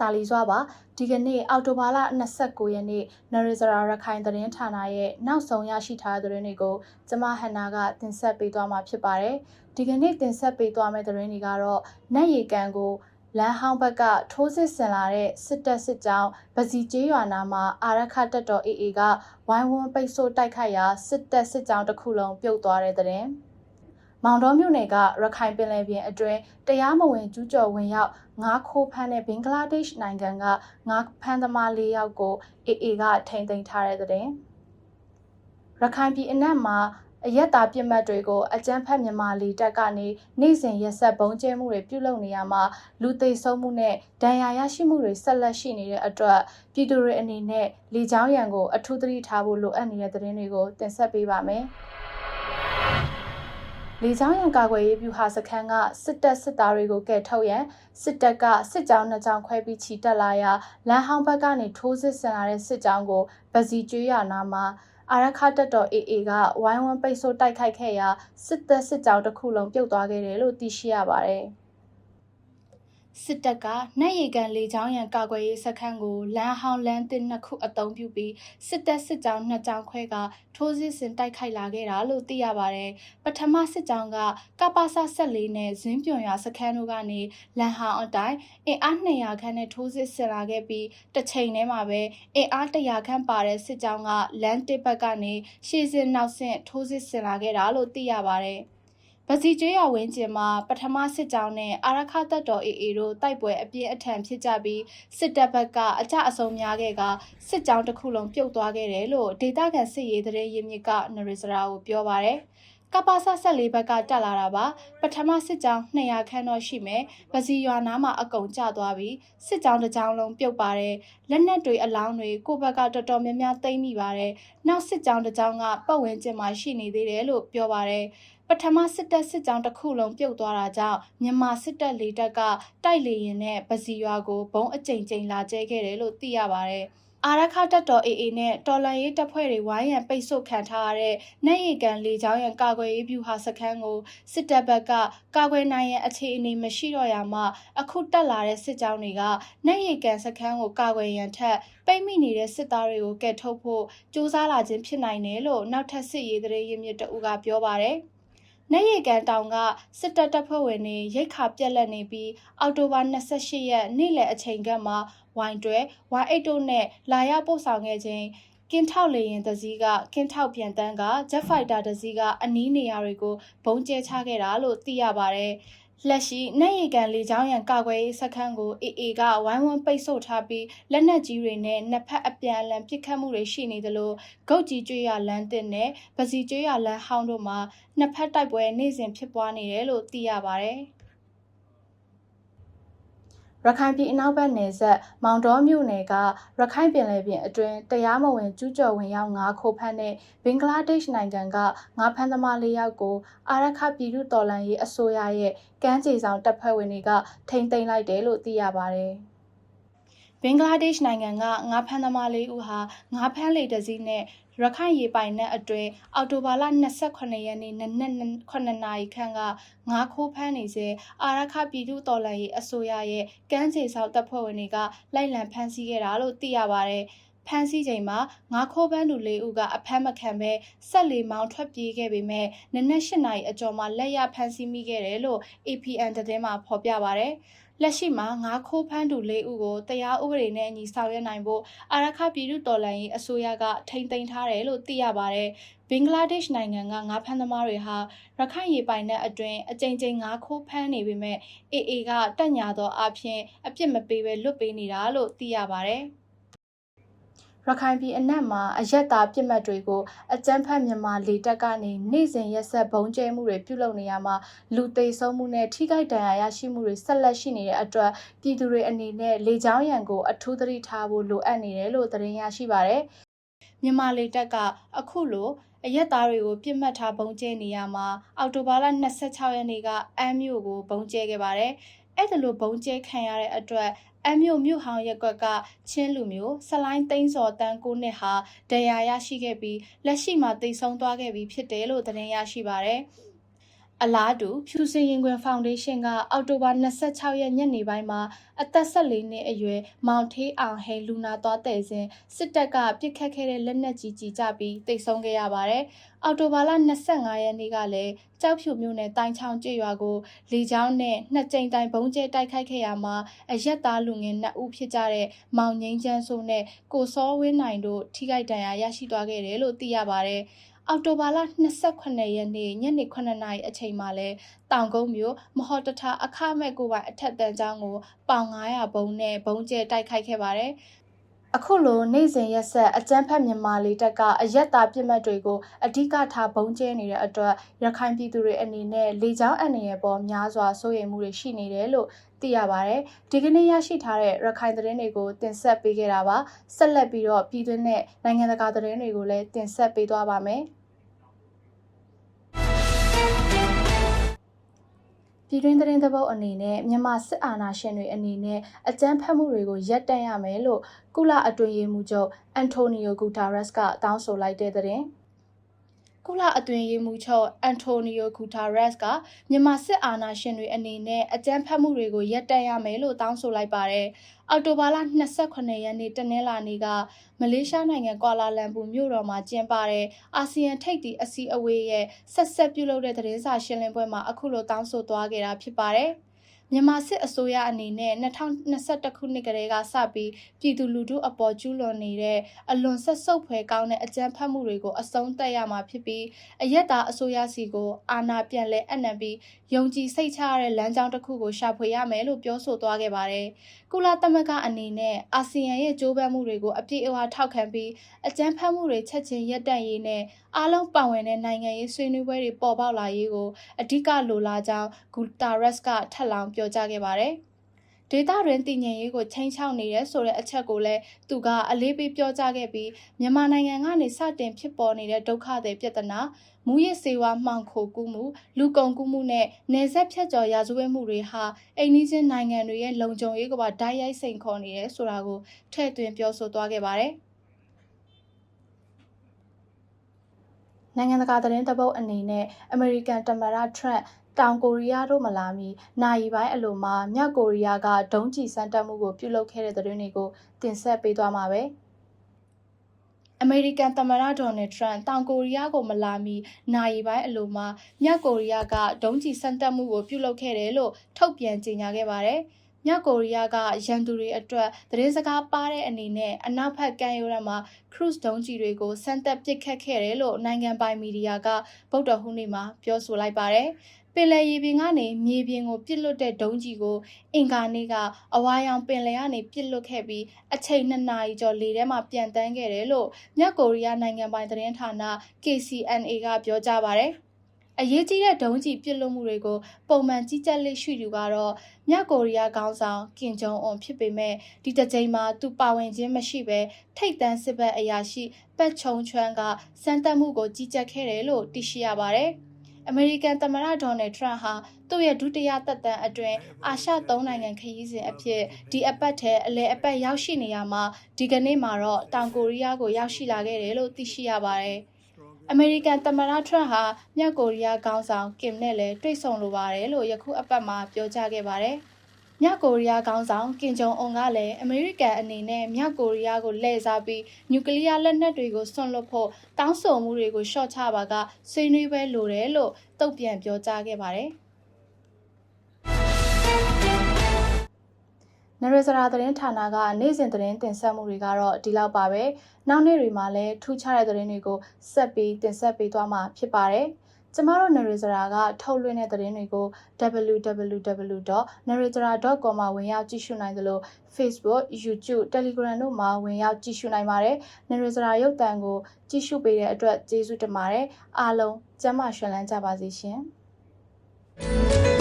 တာလီစွာပါဒီကနေ့အောက်တိုဘာလ29ရက်နေ့နရီဇရာရခိုင်သတင်းဌာနရဲ့နောက်ဆုံးရရှိထားတဲ့သတင်းတွေကိုကျမဟန်နာကတင်ဆက်ပေးသွားမှာဖြစ်ပါတယ်ဒီကနေ့တင်ဆက်ပေးသွားမယ့်သတင်းတွေကတော့နတ်ရီကန်ကိုလမ်းဟောင်းဘက်ကထိုးစစ်ဆင်လာတဲ့စစ်တပ်စစ်ကြောင်းဗစီကျေးရွာနာမှာအာရခတက်တော် AA ကဝိုင်းဝန်းပိတ်ဆို့တိုက်ခိုက်ရာစစ်တပ်စစ်ကြောင်းတစ်ခုလုံးပြုတ်သွားတဲ့တဲ့တင်။ မောင်တော်မြို့နယ်ကရခိုင်ပင်လယ်ပြင်အတွင်းတရားမဝင်ကျူးကျော်ဝင်ရောက်ငါးခိုးဖမ်းတဲ့ဘင်္ဂလားဒေ့ရှ်နိုင်ငံကငါးဖမ်းသမား၄ယောက်ကို AA ကထိန်းသိမ်းထားတဲ့တဲ့တင်။ရခိုင်ပြည်အနှံ့မှာအရက်သားပြစ်မှတ်တွေကိုအကြမ်းဖက်မြန်မာလီတပ်ကနေနေ့စဉ်ရက်ဆက်ဘုံကျဲမှုတွေပြုလုပ်နေရမှာလူသိဆုံးမှုနဲ့ဒဏ်ရာရရှိမှုတွေဆက်လက်ရှိနေတဲ့အတွက်ပြည်သူတွေအနေနဲ့လေကြောင်းရန်ကိုအထူးသတိထားဖို့လိုအပ်နေတဲ့သတင်းတွေကိုတင်ဆက်ပေးပါမယ်။ လေကြောင်းရန်ကာကွယ်ရေးဗျူဟာစခန်းကစစ်တပ်စစ်သားတွေကိုကယ်ထုတ်ရန်စစ်တပ်ကစစ်ကြောင်းနှစ်ကြောင်းခွဲပြီးချီတက်လာရာလမ်းဟောင်းဘက်ကနေထိုးစစ်ဆင်လာတဲ့စစ်ကြောင်းကိုဗစီကျွေးရနာမှာအာရခတက်တော် AA ကဝိုင်းဝန်းပိတ်ဆို့တိုက်ခိုက်ခဲ့ရာစစ်တပ်စစ်ကြောင်းတစ်ခုလုံးပြုတ်သွားခဲ့တယ်လို့သိရှိရပါတယ်။ စစ်တပ်ကနှက်ရီကန်လေကြောင်းရန်ကာကွယ်ရေးစခန်းကိုလမ်းဟောင်းလမ်းတစ်နှစ်ခုအသုံးပြုပြီးစစ်တပ်စစ်ကြောင်းနှစ်ကြောင်းခွဲကထိုးစစ်ဆင်တိုက်ခိုက်လာခဲ့တာလို့သိရပါတယ်။ပထမစစ်ကြောင်းကကပ္ပစ14နဲ့ဇင်းပြွန်ရွာစခန်းတို့ကနေလမ်းဟောင်းအတိုင်းအင်အား200ခန့်နဲ့ထိုးစစ်ဆင်လာခဲ့ပြီးတစ်ချိန်တည်းမှာပဲအင်အား100ခန့်ပါတဲ့စစ်ကြောင်းကလမ်းတစ်ဘက်ကနေရှေ့စစ်နောက်ဆင့်ထိုးစစ်ဆင်လာခဲ့တာလို့သိရပါတယ်။ ဗစီကျွေးရဝင်းကျင်မှာပထမစစ်ကြောင်းနဲ့အာရခတပ်တော် AA တို့တိုက်ပွဲအပြင်းအထန်ဖြစ်ကြပြီးစစ်တပ်ဘက်ကအကြအဆုံးများခဲ့ကစစ်ကြောင်းတစ်ခုလုံးပြုတ်သွားခဲ့တယ်လို့ဒေသခံစစ်ရေးသတင်းရင်းမြစ်ကနရီစရာကိုပြောပါရယ် ကပ္ပဆဆက်လေးဘက်ကတက်လာတာပါပထမစစ်ကြောင်း200ခန်းတော့ရှိမယ်ပစီရွာနားမှာအကုံကျသွားပြီးစစ်ကြောင်းတစ်ကြောင်းလုံးပြုတ်ပါတယ်လက်နက်တွေအလောင်းတွေကိုဘက်ကတော်တော်များများသိမ်းမိပါတယ်နောက်စစ်ကြောင်းတစ်ကြောင်းကပတ်ဝန်းကျင်မှာရှိနေသေးတယ်လို့ပြောပါတယ်ပထမစစ်တပ်စစ်ကြောင်းတစ်ခုလုံးပြုတ်သွားတာကြောင့်မြန်မာစစ်တပ်လေတပ်ကတိုက်လေရင်နဲ့ပစီရွာကိုဘုံအကြိမ်ကြိမ်လာကျဲခဲ့တယ်လို့သိရပါတယ်။ အာရခတပ်တော် AA နဲ့တော်လန်ရေးတပ်ဖွဲ့တွေဝိုင်းရန်ပိတ်ဆို့ခံထားရတဲ့နိုင်ရီကန်လေကြောင်းရန်ကာကွယ်ရေးဗျူဟာစခန်းကိုစစ်တပ်ဘက်ကကာကွယ်နိုင်ရန်အခြေအနေမရှိတော့ရမှအခုတက်လာတဲ့စစ်ကြောင်းတွေကနိုင်ရီကန်စခန်းကိုကာကွယ်ရန်ထက်ပိတ်မိနေတဲ့စစ်သားတွေကိုကယ်ထုတ်ဖို့စူးစမ်းလာခြင်းဖြစ်နိုင်တယ်လို့နောက်ထပ်စစ်ရေးသတင်းရင်းမြစ်တအူးကပြောပါတယ်။ နေရီကန်တောင်ကစစ်တပ်တပ်ဖွဲ့ဝင်တွေရိတ်ခါပြက်လက်နေပြီးအောက်တိုဘာ28ရက်နေ့လယ်အချိန်ကမှဝိုင်တွဲဝိုင်အိတ်တို့နဲ့လာရပို့ဆောင်ခဲ့ခြင်းကင်းထောက်လေရင်တစည်းကကင်းထောက်ပြန်တန်းကဂျက်ဖိုက်တာတစည်းကအနီးနေရာတွေကိုဘုံကျဲချခဲ့တာလို့သိရပါတယ်။ လက်ရှိနိုင်ရီကန်လေကြောင်းရန်ကာကွယ်ရေးစခန်းကို AA ကဝိုင်းဝန်းပိတ်ဆို့ထားပြီးလက်နက်ကြီးတွေနဲ့နှစ်ဖက်အပြန်အလှန်ပစ်ခတ်မှုတွေရှိနေသလိုဂုတ်ကြီးကျွေးရလမ်းတင်နဲ့ပစီကျွေးရလမ်းဟောင်းတို့မှာနှစ်ဖက်တိုက်ပွဲနေ့စဉ်ဖြစ်ပွားနေတယ်လို့သိရပါတယ်။ ရခိုင်ပြည်အနောက်ဘက်နယ်ဆက်မောင်တော်မြို့နယ်ကရခိုင်ပင်လယ်ပြင်အတွင်းတရားမဝင်ကျူးကျော်ဝင်ရောက်ငါးခိုးဖမ်းတဲ့ဘင်္ဂလားဒေ့ရှ်နိုင်ငံကငါးဖမ်းသမားလေးယောက်ကိုအာရခပြည်သူတော်လှန်ရေးအစိုးရရဲ့ကမ်းခြေဆောင်တပ်ဖွဲ့ဝင်တွေကထိန်းသိမ်းလိုက်တယ်လို့သိရပါတယ်။ ဘင်္ဂလားဒေ့ရှ်နိုင်ငံကငါးဖမ်းသမားလေးဦးဟာငါးဖမ်းလေတစည်းနဲ့ရခိုင်ရေပိုင်နက်အတွင်းအော်တိုဘာလ28ရက်နေ့နနက်9နာရီခန့်ကငါးခိုးဖမ်းနေစေအာရခပြည်သူတော်လှန်ရေးအစိုးရရဲ့ကမ်းခြေဆောက်တပ်ဖွဲ့ဝင်တွေကလိုက်လံဖမ်းဆီးခဲ့တာလို့သိရပါတယ်။ဖမ်းဆီးချိန်မှာငါးခိုးပန်းသူလေးဦးကအဖမ်းမခံဘဲဆက်လီမောင်းထွက်ပြေးခဲ့ပေမဲ့နနက်၈နာရီအကျော်မှာလက်ရဖမ်းဆီးမိခဲ့တယ်လို့ APN သတင်းမှာဖော်ပြပါဗျ။ လက်ရှိမှာငါးခိုးဖမ်းသူ၄ဦးကိုတရားဥပဒေနဲ့အညီဆောင်ရွက်နိုင်ဖို့အာရခပြည်သူတော်လှန်ရေးအစိုးရကထိန်းသိမ်းထားတယ်လို့သိရပါတယ်။ဘင်္ဂလားဒေ့ရှ်နိုင်ငံကငါးဖမ်းသမားတွေဟာရခိုင်ရေပိုင်နက်အတွင်းအကြိမ်ကြိမ်ငါးခိုးဖမ်းနေပေမဲ့ AA ကတက်ညာသောအဖြစ်အပြစ်မပေးဘဲလွတ်ပေးနေတာလို့သိရပါတယ်။ ရခိုင်ပြည်အနက်မှာအရက်သားပြစ်မှတ်တွေကိုအကြမ်းဖက်မြန်မာလေတပ်ကနေနေ့စဉ်ရက်ဆက်ဘုံကျဲမှုတွေပြုလုပ်နေရမှာလူသိဆုံးမှုနဲ့ထိခိုက်ဒဏ်ရာရရှိမှုတွေဆက်လက်ရှိနေတဲ့အတွက်ပြည်သူတွေအနေနဲ့လေကြောင်းရန်ကိုအထူးသတိထားဖို့လိုအပ်နေတယ်လို့သတင်းရရှိပါတယ်။မြန်မာလေတပ်ကအခုလိုအရက်သားတွေကိုပြစ်မှတ်ထားဘုံကျဲနေရမှာအော်တိုဘာလ26ရက်နေ့ကအမ်းမြို့ကိုဘုံကျဲခဲ့ပါတယ်။အဲ့ဒါလိုဘုံကျဲခံရတဲ့အတွက် အမျိုးမြို့ဟောင်းရက်ကွက်ကချင်းလူမျိုးဆလိုင်းသိန်းစော်တန်းကိုနှစ်ဟာဒဏ်ရာရရှိခဲ့ပြီးလက်ရှိမှာတိတ်ဆုံးသွားခဲ့ပြီးဖြစ်တယ်လို့သတင်းရရှိပါရယ်အလားတူဖြူစင်ရင်ခွင်ဖောင်ဒေးရှင်းကအောက်တိုဘာ26ရက်ညနေပိုင်းမှာ အသက်14နှစ်အရွယ်မောင်ထေးအောင်ဟိန်လူနာသွားတဲ့စဉ်စစ်တပ်ကပြစ်ခတ်ခဲ့တဲ့လက်နက်ကြီးကြီးကြပြီးတိတ်ဆုံးခဲ့ရပါတယ်။အောက်တိုဘာလ25ရက်နေ့ကလည်းကြောက်ဖြူမြို့နယ်တိုင်းချောင်းကျွော်ကိုလေကြောင်းနဲ့နှစ်ကြိမ်တိုင်ဘုံကျဲတိုက်ခိုက်ခဲ့ရမှာအရက်သားလူငယ်2ဦးဖြစ်ကြတဲ့မောင်ငိမ့်ချန်းစိုးနဲ့ကိုစောဝင်းနိုင်တို့ထိခိုက်ဒဏ်ရာရရှိသွားခဲ့တယ်လို့သိရပါတယ်။အောက်တိုဘာလ28ရက်နေ့ညနေ9:00နာရီအချိန်မှာလဲတောင်ကုန်းမြို့မဟော်တထအခမဲ့ကိုပိုင်အထက်တန်းကျောင်းကိုပေါင်900ဘုံနဲ့ဘုံကျဲတိုက်ခိုက်ခဲ့ပါတယ်။အခုလိုနေစဉ်ရက်ဆက်အကြမ်းဖက်မြန်မာလေးတက်ကအရက်သားပြစ်မှတ်တွေကိုအဓိကထားဘုံကျဲနေတဲ့အတွက်ရခိုင်ပြည်သူတွေအနေနဲ့လေကြောင်းအန္တရာယ်ပေါ်များစွာစိုးရိမ်မှုတွေရှိနေတယ်လို့သိရပါတယ်။ဒီကနေ့ရရှိထားတဲ့ရခိုင်သတင်းတွေကိုတင်ဆက်ပေးခဲ့တာပါ။ဆက်လက်ပြီးတော့ပြည်တွင်းနဲ့နိုင်ငံတကာသတင်းတွေကိုလည်းတင်ဆက်ပေးသွားပါမယ်။ ပြည်တွင်းသတင်းသဘောအနေနဲ့မြန်မာစစ်အာဏာရှင်တွေအနေနဲ့အကြမ်းဖက်မှုတွေကိုရပ်တန့်ရမယ်လို့ကုလအတွင်းရေးမှူးချုပ်အန်တိုနီယိုဂူတာရက်စ်ကတောင်းဆိုလိုက်တဲ့တဲ့ကုလအတွင်းရေးမှူးချုပ်အန်တိုနီယိုဂူတာရက်စ်ကမြန်မာစစ်အာဏာရှင်တွေအနေနဲ့အကြမ်းဖက်မှုတွေကိုရပ်တန့်ရမယ်လို့တောင်းဆိုလိုက်ပါတယ်။ အော်တိုဘာလ28ရက်နေ့တနင်္လာနေ့ကမလေးရှားနိုင်ငံကွာလာလမ်ပူမြို့တော်မှာကျင်းပတဲ့အာဆီယံထိပ်သီးအစည်းအဝေးရဲ့ဆက်ဆက်ပြုလုပ်တဲ့သတင်းစာရှင်းလင်းပွဲမှာအခုလိုတောင်းဆိုသွားခဲ့တာဖြစ်ပါတယ်။မြန်မာစစ်အစိုးရအနေနဲ့2021ခုနှစ်ကလေးကစပြီးပြည်သူလူထုအပေါ်ကျူးလွန်နေတဲ့အလွန်ဆက်ဆုပ်ဖွယ်ကောင်းတဲ့အကြမ်းဖက်မှုတွေကိုအဆုံးသတ်ရမှာဖြစ်ပြီးအရက်သားအစိုးရစီကိုအာဏာပြန်လည်အနှံပြီးယုံကြည်စိတ်ချရတဲ့လမ်းကြောင်းတစ်ခုကိုရှာဖွေရမယ်လို့ပြောဆိုသွားခဲ့ပါတယ်။ ကုလသမဂ္ဂအနေနဲ့အာဆီယံရဲ့ကြိုးပမ်းမှုတွေကိုအပြည့်အဝထောက်ခံပြီးအကြမ်းဖက်မှုတွေချက်ချင်းရပ်တန့်ရေးနဲ့အားလုံးပါဝင်တဲ့နိုင်ငံရေးဆွေးနွေးပွဲတွေပေါ်ပေါက်လာရေးကိုအဓိကလိုလားကြောင်းဂူတာရက်စ်ကထပ်လောင်းပြောကြားခဲ့ပါတယ်။ ဒေတာတွင်တည်ငြိမ်ရေးကိုချိန်ချောက်နေရဲဆိုတဲ့အချက်ကိုလည်းသူကအလေးပေးပြောကြားခဲ့ပြီးမြန်မာနိုင်ငံကနေစတင်ဖြစ်ပေါ်နေတဲ့ဒုက္ခတွေပြဿနာမူရစ်စေဝါမှောင်ခိုကူးမှုလူကုန်ကူးမှုနဲ့နယ်စပ်ဖြတ်ကျော်ရာဇဝတ်မှုတွေဟာအိမ်နီးချင်းနိုင်ငံတွေရဲ့လုံခြုံရေးကပါဓာတ်ရိုက်စိန်ခေါ်နေတယ်ဆိုတာကိုထည့်သွင်းပြောဆိုသွားခဲ့ပါတယ်။နိုင်ငံတကာသတင်းတပုတ်အနေနဲ့အမေရိကန်သမ္မတထရန့် တောင်ကိုရီးယားတို့မလာမီနိုင်ပိုင်းအလိုမှာမြောက်ကိုရီးယားကဒုံးကျည်စမ်းတပ်မှုကိုပြုလုပ်ခဲ့တဲ့သတင်းတွေကိုတင်ဆက်ပေးသွားမှာပဲအမေရိကန်သမ္မတဒေါ်နယ်ထရန့်တောင်ကိုရီးယားကိုမလာမီနိုင်ပိုင်းအလိုမှာမြောက်ကိုရီးယားကဒုံးကျည်စမ်းတပ်မှုကိုပြုလုပ်ခဲ့တယ်လို့ထုတ်ပြန်ကြေညာခဲ့ပါတယ်။ မြောက်ကိုရီးယားကရန်သူတွေအတွက်သတင်းစကားပါတဲ့အနေနဲ့အနောက်ဘက်ကမ်းရိုးတန်းမှာ cruise ဒုံးကျည်တွေကိုစမ်းသပ်ပစ်ခတ်ခဲ့တယ်လို့နိုင်ငံပိုင်မီဒီယာကဗုဒ္ဓဟူးနေ့မှာပြောဆိုလိုက်ပါတယ်။ပင်လယ်ရေပြင်ကနေမြေပြင်ကိုပစ်လွတ်တဲ့ဒုံးကျည်ကိုအင်ကာနေ့ကအဝါရောင်ပင်လယ်ကနေပစ်လွတ်ခဲ့ပြီးအချိန်2နာရီကျော်လေထဲမှာပြန်တန်းခဲ့တယ်လို့မြောက်ကိုရီးယားနိုင်ငံပိုင်သတင်းဌာန KCNA ကပြောကြားပါတယ်။ အရေးကြီးတဲ့ဒုံးကျည်ပစ်လွှတ်မှုတွေကိုပုံမှန်ကြီးကြပ်လက်ရှိသူကတော့မြောက်ကိုရီးယားခေါင်းဆောင်ကင်ဂျုံအွန်ဖြစ်ပေမဲ့ဒီတစ်ကြိမ်မှာသူပါဝင်ခြင်းမရှိဘဲထိတ်တန်းစစ်ဘက်အရာရှိပတ်ချုံချွမ်းကစမ်းသပ်မှုကိုကြီးကြပ်ခဲ့တယ်လို့သိရှိရပါတယ်။အမေရိကန်သမ္မတဒေါ်နယ်ထရန့်ဟာသူ့ရဲ့ဒုတိယသက်တမ်းအတွင်းအာရှသုံးနိုင်ငံခရီးစဉ်အဖြစ်ဒီအပတ်ထဲအလဲအပတ်ရောက်ရှိနေရမှာဒီကနေ့မှာတော့တောင်ကိုရီးယားကိုရောက်ရှိလာခဲ့တယ်လို့သိရှိရပါတယ်။ အမေရိကန်သမ္မတထရန့်ဟာမြောက်ကိုရီးယားခေါင်းဆောင်ကင်နဲ့လည်းတွေ့ဆုံလိုပါတယ်လို့ယခုအပတ်မှာပြောကြားခဲ့ပါတယ်။မြောက်ကိုရီးယားခေါင်းဆောင်ကင်ဂျုံအွန်ကလည်းအမေရိကန်အနေနဲ့မြောက်ကိုရီးယားကိုလှည့်စားပြီးနျူကလ িয়ার လက်နက်တွေကိုဆွန့်လွတ်ဖို့တောင်းဆိုမှုတွေကိုရှော့ချပါကဆွေးနွေးပွဲလိုတယ်လို့တုံ့ပြန်ပြောကြားခဲ့ပါတယ်။ နရေစရာသတင်းဌာနကနေ့စဉ်သတင်းတင်ဆက်မှုတွေကတော့ဒီလောက်ပါပဲ။နောက်နေ့တွေမှာလည်းထူးခြားတဲ့သတင်းတွေကိုဆက်ပြီးတင်ဆက်ပေးသွားမှာဖြစ်ပါတယ်။ကျမတို့နရေစရာကထုတ်လွှင့်တဲ့သတင်းတွေကို www.narratora.com မှာဝင်ရောက်ကြည့်ရှုနိုင်သလို Facebook, YouTube, Telegram တို့မှာဝင်ရောက်ကြည့်ရှုနိုင်ပါတယ်။နရေစရာရုပ်သံကိုကြည့်ရှုပေးတဲ့အတွက်ကျေးဇူးတင်ပါတယ်။အားလုံးကျမ်းမာရှင်လန်းကြပါစေရှင်။